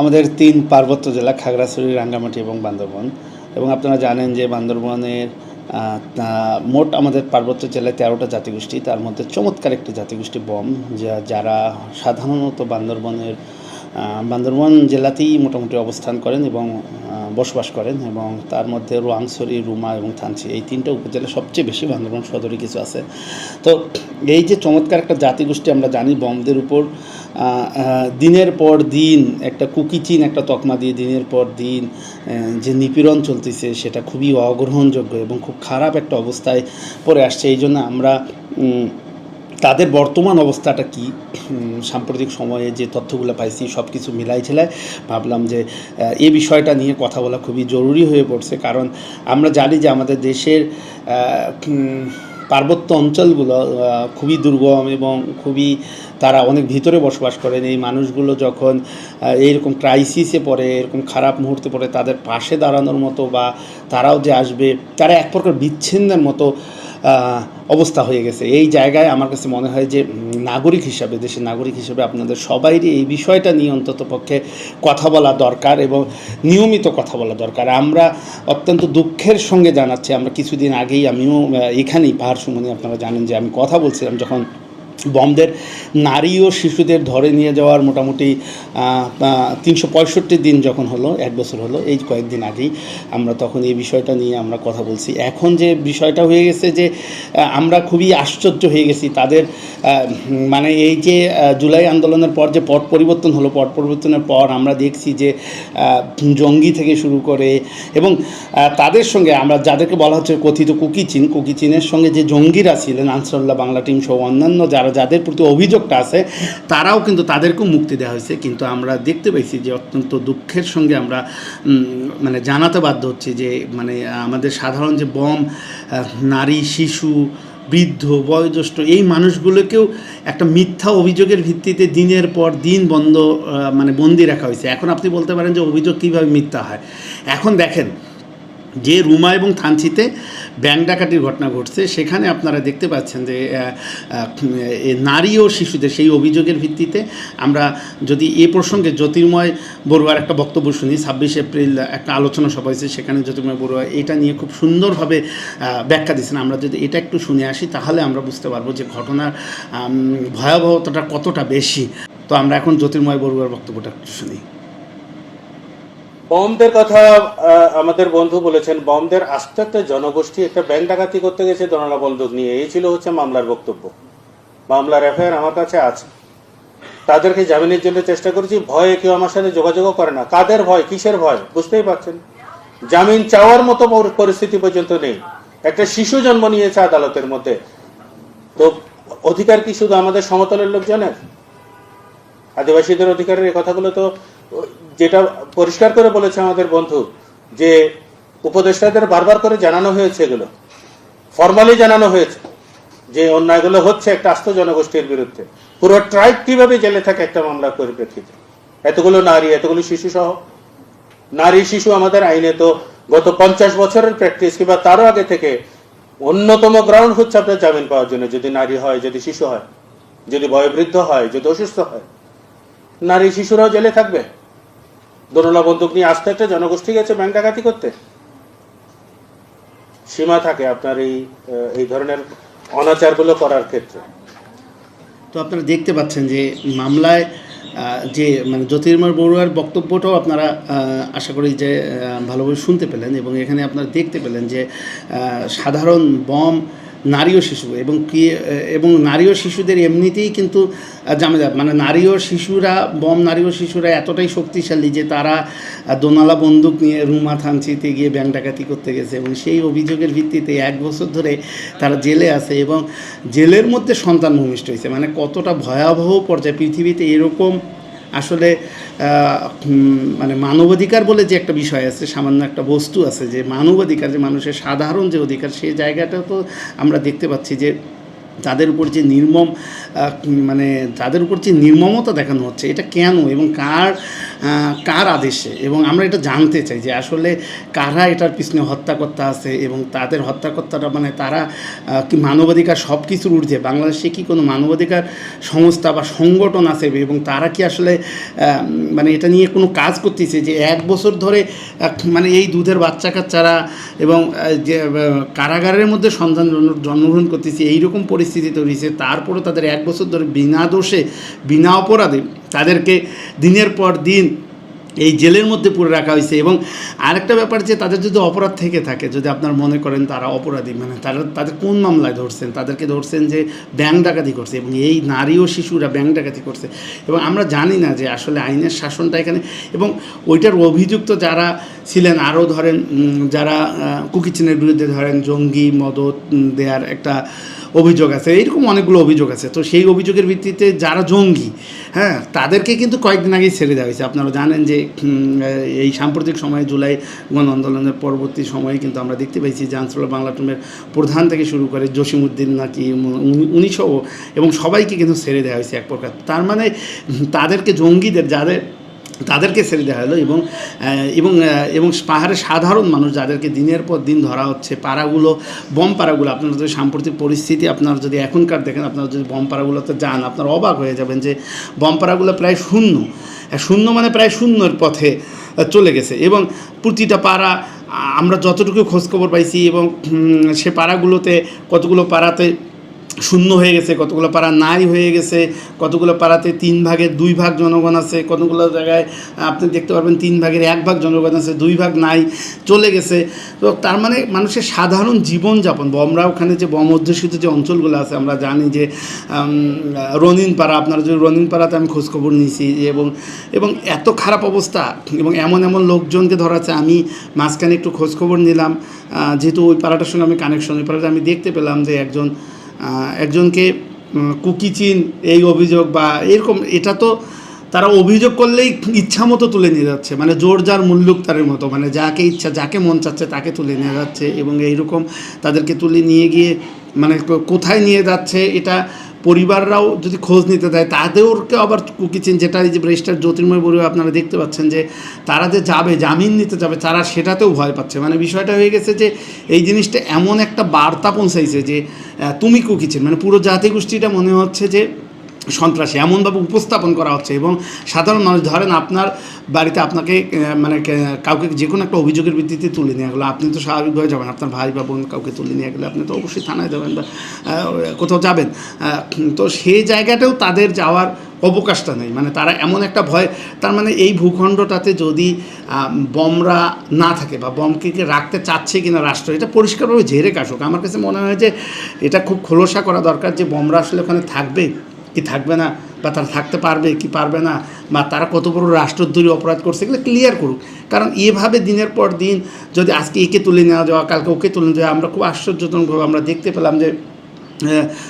আমাদের তিন পার্বত্য জেলা, খাগড়াছড়ি, রাঙ্গামাটি এবং বান্দরবন। এবং আপনারা জানেন যে বান্দরবনের মোট আমাদের পার্বত্য জেলায় তেরোটা জাতিগোষ্ঠী। তার মধ্যে চমৎকার একটি জাতিগোষ্ঠী বম, যা- যারা সাধারণত বান্দরবনের বান্দরবন জেলাতেই মোটামুটি অবস্থান করেন এবং বসবাস করেন। এবং তার মধ্যে রোয়াংছড়ি, রুমা এবং থানচি এই তিনটা উপজেলা সবচেয়ে বেশি বান্দরবন সদরে কিছু আছে। তো এই যে চমৎকার একটা জাতিগোষ্ঠী আমরা জানি বমদের উপর দিনের পর দিন একটা কুকিচিন একটা তকমা দিয়ে দিনের পর দিন যে নিপীড়ন চলতেছে সেটা খুবই অগ্রহণযোগ্য এবং খুব খারাপ একটা অবস্থায় পড়ে আসছে। এই জন্য আমরা তাদের বর্তমান অবস্থাটা কি? সাম্প্রতিক সময়ে যে তথ্যগুলো পাইছি সব কিছু মিলাই ছেলাই ভাবলাম যে এ বিষয়টা নিয়ে কথা বলা খুবই জরুরি হয়ে পড়ছে। কারণ আমরা জানি যে আমাদের দেশের পার্বত্য অঞ্চলগুলো খুবই দুর্গম এবং খুবই তারা অনেক ভিতরে বসবাস করেন। এই মানুষগুলো যখন এইরকম ক্রাইসিসে পড়ে, এরকম খারাপ মুহূর্তে পড়ে, তাদের পাশে দাঁড়ানোর মতো বা তারাও যে আসবে, তারা এক প্রকার বিচ্ছিন্নের মতো অবস্থা হয়ে গেছে। এই জায়গায় আমার কাছে মনে হয় যে নাগরিক হিসাবে, দেশের নাগরিক হিসাবে আপনাদের সবাইরই এই বিষয়টা নিয়ে অন্তত পক্ষে কথা বলা দরকার এবং নিয়মিত কথা বলা দরকার। আমরা অত্যন্ত দুঃখের সঙ্গে জানাচ্ছি। আমরা কিছুদিন আগেই আমিও এখানেই পাহাড় সুমনে আপনারা জানেন যে আমি কথা বলছিলাম যখন বমদের নারী ও শিশুদের ধরে নিয়ে যাওয়ার মোটামুটি তিনশো পঁয়ষট্টি দিন যখন হলো, এক বছর হলো, এই কয়েকদিন আগেই আমরা তখন এই বিষয়টা নিয়ে আমরা কথা বলছি। এখন যে বিষয়টা হয়ে গেছে যে আমরা খুবই আশ্চর্য হয়ে গেছি। তাদের মানে এই যে জুলাই আন্দোলনের পর যে পট পরিবর্তন হলো, পট পরিবর্তনের পর আমরা দেখছি যে জঙ্গি থেকে শুরু করে এবং তাদের সঙ্গে আমরা যাদেরকে বলা হচ্ছে কথিত কুকিচিন কুকিচিনের সঙ্গে যে জঙ্গিরা ছিলেন, আনসারুল্লাহ বাংলা টিম সহ অন্যান্য যারা যাদের প্রতি অভিযোগটা আছে, তারাও কিন্তু তাদেরকেও মুক্তি দেওয়া হয়েছে। কিন্তু আমরা দেখতে পাইছি যে অত্যন্ত দুঃখের সঙ্গে আমরা মানে জানাতে বাধ্য হচ্ছি যে মানে আমাদের সাধারণ যে বম নারী, শিশু, বৃদ্ধ, বয়োজ্যেষ্ঠ, এই মানুষগুলোকেও একটা মিথ্যা অভিযোগের ভিত্তিতে দিনের পর দিন বন্ধ মানে বন্দি রাখা হয়েছে। এখন আপনি বলতে পারেন যে অভিযোগ কীভাবে মিথ্যা হয়? এখন দেখেন, যে রুমা এবং থানচিতে ব্যাংক ডাকাতির ঘটনা ঘটছে। সেখানে আপনারা দেখতে পাচ্ছেন যে নারী ও শিশুদের সেই অভিযোগের ভিত্তিতে আমরা যদি এ প্রসঙ্গে জ্যোতির্ময় বড়ুয়ার একটা বক্তব্য শুনি, ছাব্বিশ এপ্রিল একটা আলোচনা সভা হয়েছে, সেখানে জ্যোতির্ময় বড়ুয়া এটা নিয়ে খুব সুন্দরভাবে ব্যাখ্যা দিচ্ছেন আমরা যদি এটা একটু শুনে আসি, তাহলে আমরা বুঝতে পারব যে ঘটনার ভয়াবহতাটা কতটা বেশি। তো আমরা এখন জ্যোতির্ময় বড়ুয়ার বক্তব্যটা একটু শুনি। বমদের কথা আমাদের বন্ধু বলেছেন, বমদের আস্তে একটা জনগোষ্ঠী একটা ব্যাংক ডাকাতি করতে গেছে দোনালা বন্দুক নিয়ে। এই ছিল হচ্ছে মামলার বক্তব্য। মামলার এফআইআর আমার কাছে আছে। তাদেরকে জামিনের জন্য চেষ্টা করেছি। ভয়ে কেউ আমার সাথে যোগাযোগও করে না। কাদের ভয়? কিসের ভয়? বুঝতেই পারছেন? জামিন চাওয়ার মতো পরিস্থিতি পর্যন্ত নেই। একটা শিশু জন্ম নিয়েছে আদালতের মধ্যে। তো অধিকার কি শুধু আমাদের সমতলের লোকজনের? আদিবাসীদের অধিকারের এই কথাগুলো তো যেটা পরিষ্কার করে বলেছে আমাদের বন্ধু, যে উপদেষ্টাদের বারবার করে জানানো হয়েছে এগুলো। ফর্মালি জানানো হয়েছে যে অন্যায়গুলো হচ্ছে একটা আস্ত জনগোষ্ঠীর বিরুদ্ধে। পুরো ট্রাইব কীভাবে জেলে থাকে একটা মামলার পরিপ্রেক্ষিতে? এতগুলো নারী, এতগুলো শিশু সহ নারী শিশু আমাদের আইনে তো গত পঞ্চাশ বছরের প্র্যাকটিস কিংবা তারও আগে থেকে অন্যতম গ্রাউন্ড হচ্ছে আপনার জামিন পাওয়ার জন্য, যদি নারী হয়, যদি শিশু হয়, যদি বয়োবৃদ্ধ হয়, যদি অসুস্থ হয়। নারী শিশুরাও জেলে থাকবে? দোনলা বন্দুক নিয়ে আসতে একটা জনগোষ্ঠী গেছে ব্যাংক ডাকাতি করতে। সীমা থাকে আপনার এই এই ধরনের অনাচারগুলো করার ক্ষেত্রে। তো আপনারা দেখতে পাচ্ছেন যে মামলায় যে মানে জ্যোতির্ময় বড়ুয়ার বক্তব্যটাও আপনারা আশা করি যে ভালোভাবে শুনতে পেলেন এবং এখানে আপনারা দেখতে পেলেন যে সাধারণ বম নারী ও শিশু। এবং কি, এবং নারী ও শিশুদের এমনিতেই কিন্তু জামেদা মানে নারী ও শিশুরা, বম নারী ও শিশুরা এতটাই শক্তিশালী যে তারা দোনালা বন্দুক নিয়ে রুমা থানচিতে গিয়ে ব্যাংক ডাকাতি করতে গেছে। এবং সেই অভিযোগের ভিত্তিতে এক বছর ধরে তারা জেলে আছে এবং জেলের মধ্যে সন্তান ভূমিষ্ঠ হয়েছে। মানে কতটা ভয়াবহ পর্যায়ে। পৃথিবীতে এরকম আসলে মানে মানবাধিকার বলে যে একটা বিষয় আছে, সামান্য একটা বস্তু আছে যে মানবাধিকার, যে মানুষের সাধারণ যে অধিকার, সেই জায়গাটা তো আমরা দেখতে পাচ্ছি যে তাদের উপর যে নির্মম মানে তাদের উপর যে নির্মমতা দেখানো হচ্ছে, এটা কেন এবং কার কার আদেশে? এবং আমরা এটা জানতে চাই যে আসলে কারা এটার পিছনে হত্যাকর্তা আছে এবং তাদের হত্যাকর্তারা মানে তারা কি মানবাধিকার সব কিছুর ঊর্ধ্বে? বাংলাদেশে কি কোনো মানবাধিকার সংস্থা বা সংগঠন আছে এবং তারা কি আসলে মানে এটা নিয়ে কোনো কাজ করতেছে যে এক বছর ধরে মানে এই দুধের বাচ্চা কাচ্চারা এবং যে কারাগারের মধ্যে সন্তান জন্ম- জন্মগ্রহণ করতেছে, এইরকম পরিস্থিতি তৈরি হয়েছে তারপরে তাদের এক বছর ধরে বিনা দোষে, বিনা অপরাধে তাদেরকে দিনের পর দিন এই জেলের মধ্যে পুরে রাখা হয়েছে। এবং আরেকটা ব্যাপার যে তাদের যদি অপরাধ থেকে থাকে যদি আপনার মনে করেন তারা অপরাধী মানে তারা তাদের কোন মামলায় ধরছেন? তাদেরকে ধরছেন যে ব্যাংক ডাকাতি করছে এবং এই নারী ও শিশুরা ব্যাংক ডাকাতি করছে। এবং আমরা জানি না যে আসলে আইনের শাসনটা এখানে এবং ওইটার অভিযুক্ত যারা ছিলেন আরও ধরেন যারা কুকিচিনের বিরুদ্ধে ধরেন জঙ্গি মদত উম, দেওয়ার একটা অভিযোগ আছে এইরকম অনেকগুলো অভিযোগ আছে। তো সেই অভিযোগের ভিত্তিতে যারা জঙ্গি হ্যাঁ তাদেরকে কিন্তু কয়েকদিন আগেই ছেড়ে দেওয়া হয়েছে। আপনারা জানেন যে এই সাম্প্রতিক সময়ে জুলাই গণ আন্দোলনের পরবর্তী সময়ে কিন্তু আমরা দেখতে পাইছি যে আনসারুল্লাহ বাংলা টিমের প্রধান থেকে শুরু করে জসিমুদ্দিন নাকি উনিশও এবং সবাইকে কিন্তু ছেড়ে দেওয়া হয়েছে এক প্রকার। তার মানে তাদেরকে জঙ্গিদের, যাদের তাদেরকে ছেড়ে দেওয়া হলো এবং এবং এবং পাহাড়ে সাধারণ মানুষ যাদেরকে দিনের পর দিন ধরা হচ্ছে, পাড়াগুলো বম পাড়াগুলো, আপনারা যদি সাম্প্রতিক পরিস্থিতি, আপনারা যদি এখনকার দেখেন, আপনারা যদি বম পাড়াগুলোতে যান, আপনারা অবাক হয়ে যাবেন যে বম পাড়াগুলো প্রায় শূন্য শূন্য মানে প্রায় শূন্যর পথে চলে গেছে এবং প্রতিটা পাড়া আমরা যতটুকু খোঁজখবর পাইছি এবং সে পাড়াগুলোতে কতগুলো পাড়াতে শূন্য হয়ে গেছে, কতগুলো পাড়া নাই হয়ে গেছে, কতগুলো পাড়াতে তিন ভাগের দুই ভাগ জনগণ আছে, কতগুলো জায়গায় আপনি দেখতে পারবেন তিন ভাগের এক ভাগ জনগণ আছে, দুই ভাগ নাই, চলে গেছে। তো তার মানে মানুষের সাধারণ জীবনযাপন আমরা ওখানে যে বম অধ্যুষিত যে অঞ্চলগুলো আছে, আমরা জানি যে রনিন পাড়া, আপনারা যদি রনিন পাড়াতে আমি খোঁজখবর নিয়েছি এবং এবং এত খারাপ অবস্থা এবং এমন এমন লোকজনকে ধরাচ্ছে, আমি মাঝখানে একটু খোঁজখবর নিলাম যেহেতু ওই পাড়াটার সঙ্গে আমি কানেকশন ওই পাড়াটা আমি দেখতে পেলাম যে একজন একজনকে কুকি চিন, এই অভিযোগ বা এরকম, এটা তো তারা অভিযোগ করলেই ইচ্ছা মতো তুলে নিয়ে যাচ্ছে। মানে জোর যার মুল্লুক তারের মতো। মানে যাকে ইচ্ছা, যাকে মন চাচ্ছে তাকে তুলে নিয়ে যাচ্ছে এবং এইরকম তাদেরকে তুলে নিয়ে গিয়ে মানে কোথায় নিয়ে যাচ্ছে, এটা পরিবাররাও যদি খোঁজ নিতে দেয়, তাদেরকে আবার কুকিচেন যেটা এই যে ব্রেস্টার জ্যোতির্ময় বড়ুয়া আপনারা দেখতে পাচ্ছেন যে, তারা যে যাবে, জামিন নিতে যাবে, তারা সেটাতেও ভয় পাচ্ছে। মানে বিষয়টা হয়ে গেছে যে, এই জিনিসটা এমন একটা বার্তা পৌঁছাইছে যে তুমি কুকিচেন মানে পুরো জাতিগোষ্ঠীটা মনে হচ্ছে যে সন্ত্রাসী এমনভাবে উপস্থাপন করা হচ্ছে এবং সাধারণ মানুষ, ধরেন আপনার বাড়িতে আপনাকে মানে কাউকে যে কোনো একটা অভিযোগের ভিত্তিতে তুলে নিয়ে গেলো, আপনি তো স্বাভাবিকভাবে যাবেন, আপনার ভাই বা বোন কাউকে তুলে নিয়ে গেলে আপনি তো অবশ্যই থানায় যাবেন বা কোথাও যাবেন। তো সেই জায়গাটাও তাদের যাওয়ার অবকাশটা নেই মানে তারা এমন একটা ভয়, তার মানে এই ভূখণ্ডটাতে যদি বমরা না থাকে বা বমকে রাখতে চাচ্ছে কিনা রাষ্ট্র, এটা পরিষ্কারভাবে ঝেড়ে কাশুক আমার কাছে মনে হয় যে এটা খুব খোলসা করা দরকার যে বমরা আসলে ওখানে থাকবে। কি থাকবে না বা তারা থাকতে পারবে, কি পারবে না, বা তারা কত বড় রাষ্ট্রদ্রোহী অপরাধ করছে, এগুলো ক্লিয়ার করুক। কারণ এভাবে দিনের পর দিন যদি আজকে একে তুলে নেওয়া যাওয়া, কালকে ওকে তুলে নেওয়া আমরা খুব আশ্চর্যজনকভাবে আমরা দেখতে পেলাম যে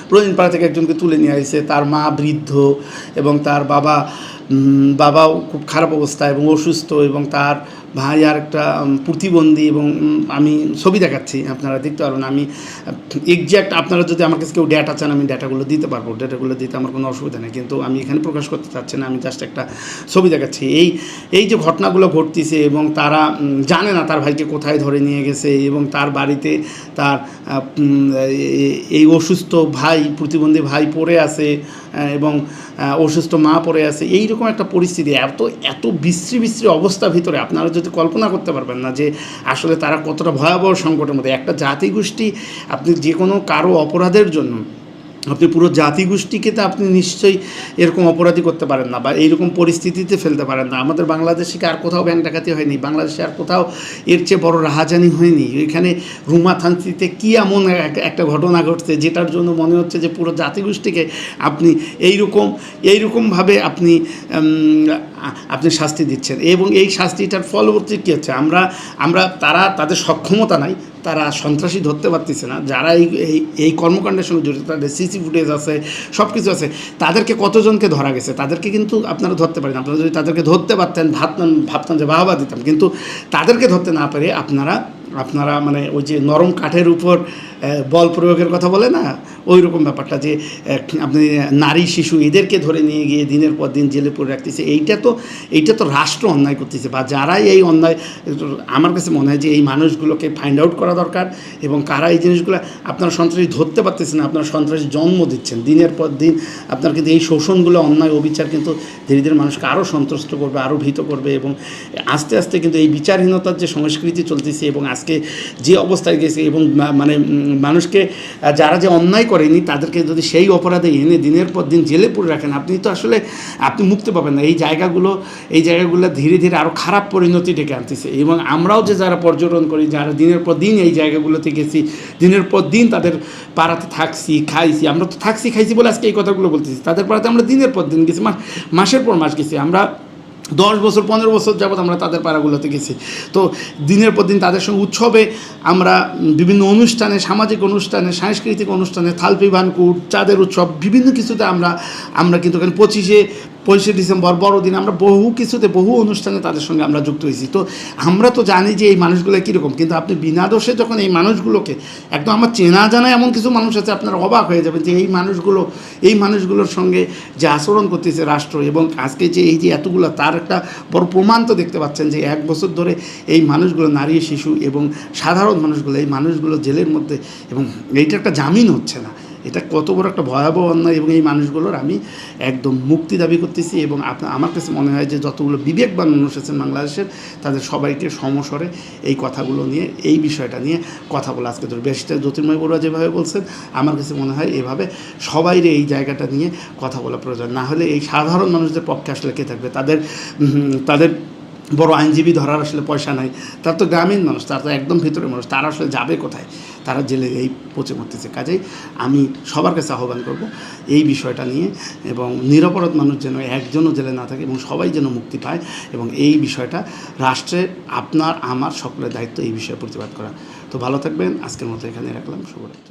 প্রবীণ পাড়া থেকে একজনকে তুলে নিয়ে আসছে তার মা বৃদ্ধ এবং তার বাবা বাবাও খুব খারাপ অবস্থা এবং অসুস্থ এবং তার ভাই আর একটা প্রতিবন্ধী এবং আমি ছবি দেখাচ্ছি আপনারা দেখতে পারবেন। আমি এক্স্যাক্ট আপনারা যদি আমার কাছে কেউ ডেটা চান, আমি ডেটাগুলো দিতে পারব। ডেটাগুলো দিতে আমার কোনো অসুবিধা নেই। কিন্তু আমি এখানে প্রকাশ করতে চাচ্ছি না, আমি জাস্ট একটা ছবি দেখাচ্ছি। এই এই যে ঘটনাগুলো ঘটতেছে এবং তারা জানে না তার ভাইকে কোথায় ধরে নিয়ে গেছে এবং তার বাড়িতে তার এই অসুস্থ ভাই, প্রতিবন্ধী ভাই পড়ে আছে এবং অসুস্থ মা পড়ে আছে, এইরকম একটা পরিস্থিতি। এত এত বিশ্রী বিশ্রী অবস্থা ভিতরে আপনারা যদি কল্পনা করতে পারবেন না যে আসলে তারা কতটা ভয়াবহ সংকটের মধ্যে। একটা জাতিগোষ্ঠী আপনি যে কোনো কারও অপরাধের জন্য আপনি পুরো জাতিগোষ্ঠীকে তো আপনি নিশ্চয়ই এরকম অপরাধী করতে পারেন না বা এইরকম পরিস্থিতিতে ফেলতে পারেন না। আমাদের বাংলাদেশে আর কোথাও ব্যাংক ডাকাতি হয়নি? বাংলাদেশে আর কোথাও এর চেয়ে বড় রাহাজানি হয়নি? এখানে রুমা থানচিতে কী এমন একটা ঘটনা ঘটছে যেটার জন্য মনে হচ্ছে যে পুরো জাতিগোষ্ঠীকে আপনি এইরকম, এইরকমভাবে আপনি আপনি শাস্তি দিচ্ছেন। এবং এই শাস্তিটার ফলবর্তী কী হচ্ছে? আমরা আমরা তারা তাদের সক্ষমতা নাই তারা সন্ত্রাসী ধরতে পারতেছে না। যারা এই, এই- কর্মকাণ্ডের সঙ্গে জড়িত, তাদের সিসি ফুটেজ আছে সব কিছু আছে। তাদেরকে কতজনকে ধরা গেছে? তাদেরকে কিন্তু আপনারা ধরতে পারেন। আপনারা যদি তাদেরকে ধরতে পারতেন, ভাবতেন ভাবতেন যে বাহবা দিতাম। কিন্তু তাদেরকে ধরতে না পারে আপনারা আপনারা মানে ওই যে নরম কাঠের উপর বল প্রয়োগের কথা বলে না? ওই রকম ব্যাপারটা যে আপনি নারী, শিশু এদেরকে ধরে নিয়ে গিয়ে দিনের পর দিন জেলে পড়ে রাখতেছে, এইটা তো এইটা তো রাষ্ট্র অন্যায় করতেছে বা যারাই এই অন্যায়, আমার কাছে মনে হয় যে এই মানুষগুলোকে ফাইন্ড আউট করা দরকার এবং কারা এই জিনিসগুলো আপনারা সন্ত্রাসী ধরতে পারতেছেন না, আপনারা সন্ত্রাসী জন্ম দিচ্ছেন। দিনের পর দিন আপনার কিন্তু এই শোষণগুলো, অন্যায় অবিচার কিন্তু ধীরে ধীরে মানুষকে আরও সন্তুষ্ট করবে আরও ভীত করবে এবং আস্তে আস্তে কিন্তু এই বিচারহীনতার যে সংস্কৃতি চলতেছে এবং আজকে যে অবস্থায় গেছে এবং মানে মানুষকে যারা যে অন্যায় করেনি, তাদেরকে যদি সেই অপরাধে এনে দিনের পর দিন জেলে পুরে রাখেন, আপনি তো আসলে, আপনি মুক্তি পাবেন না। এই জায়গাগুলো এই জায়গাগুলো ধীরে ধীরে আরও খারাপ পরিণতি ডেকে আনতেছে। এবং আমরাও যে যারা পর্যটন করি, যারা দিনের পর দিন এই জায়গাগুলোতে গেছি, দিনের পর দিন তাদের পাড়াতে থাকছি, খাইছি, আমরা তো থাকছি, খাইছি বলে আজকে এই কথাগুলো বলতেছি। তাদের পাড়াতে আমরা দিনের পর দিন গেছি, মাস, মাসের পর মাস গেছি। আমরা দশ বছর, পনেরো বছর যাবৎ আমরা তাদের পাড়াগুলোতে গেছি। তো দিনের পর দিন তাদের সঙ্গে উৎসবে আমরা বিভিন্ন অনুষ্ঠানে, সামাজিক অনুষ্ঠানে, সাংস্কৃতিক অনুষ্ঠানে থালপি ভানকুট চাঁদের উৎসব, বিভিন্ন কিছুতে আমরা আমরা কিন্তু পঁচিশে পঁচিশে ডিসেম্বর, বড়দিন, আমরা বহু কিছুতে, বহু অনুষ্ঠানে তাদের সঙ্গে আমরা যুক্ত হয়েছি। তো আমরা তো জানি যে এই মানুষগুলো কীরকম, কিন্তু আপনি বিনা দোষে যখন এই মানুষগুলোকে একদম আমার চেনা জানা এমন কিছু মানুষ আছে, আপনারা অবাক হয়ে যাবেন যে এই মানুষগুলো, এই মানুষগুলোর সঙ্গে যে আচরণ করতেছে রাষ্ট্র এবং আজকে যে এই যে এতগুলো, তার একটা বড় প্রমাণ তো দেখতে পাচ্ছেন যে এক বছর ধরে এই মানুষগুলো নারী, শিশু এবং সাধারণ মানুষগুলো, এই মানুষগুলো জেলের মধ্যে এবং এইটা একটা জামিন হচ্ছে না। এটা কত বড় একটা ভয়াবহ অন্যায় এবং এই মানুষগুলোর আমি একদম মুক্তি দাবি করতেছি এবং আপনার আমার কাছে মনে হয় যে যতগুলো বিবেকবান মানুষ আছেন বাংলাদেশের, তাদের সবাইকে সমস্বরে এই কথাগুলো নিয়ে, এই বিষয়টা নিয়ে কথা বলা আজকে ধরে। বেশিটা জ্যোতির্ময় বড়ুয়া যেভাবে বলছেন, আমার কাছে মনে হয় এভাবে সবাইরে এই জায়গাটা নিয়ে কথা বলা প্রয়োজন। না হলে এই সাধারণ মানুষদের পক্ষে আসলে কে থাকবে? তাদের তাদের বড় আইনজীবী ধরার আসলে পয়সা নাই। তার তো গ্রামীণ মানুষ, তার তো একদম ভিতরের মানুষ। তারা আসলে যাবে কোথায়? তারা জেলে এই পচে মরতেছে। কাজেই আমি সবার কাছে আহ্বান করব এই বিষয়টা নিয়ে এবং নিরপরাধ মানুষ যেন একজনও জেলে না থাকে এবং সবাই যেন মুক্তি পায় এবং এই বিষয়টা রাষ্ট্রের, আপনার, আমার সকলের দায়িত্ব এই বিষয়ে প্রতিবাদ করা। তো ভালো থাকবেন। আজকের মতো এখানে রাখলাম। শুভরাত্রি।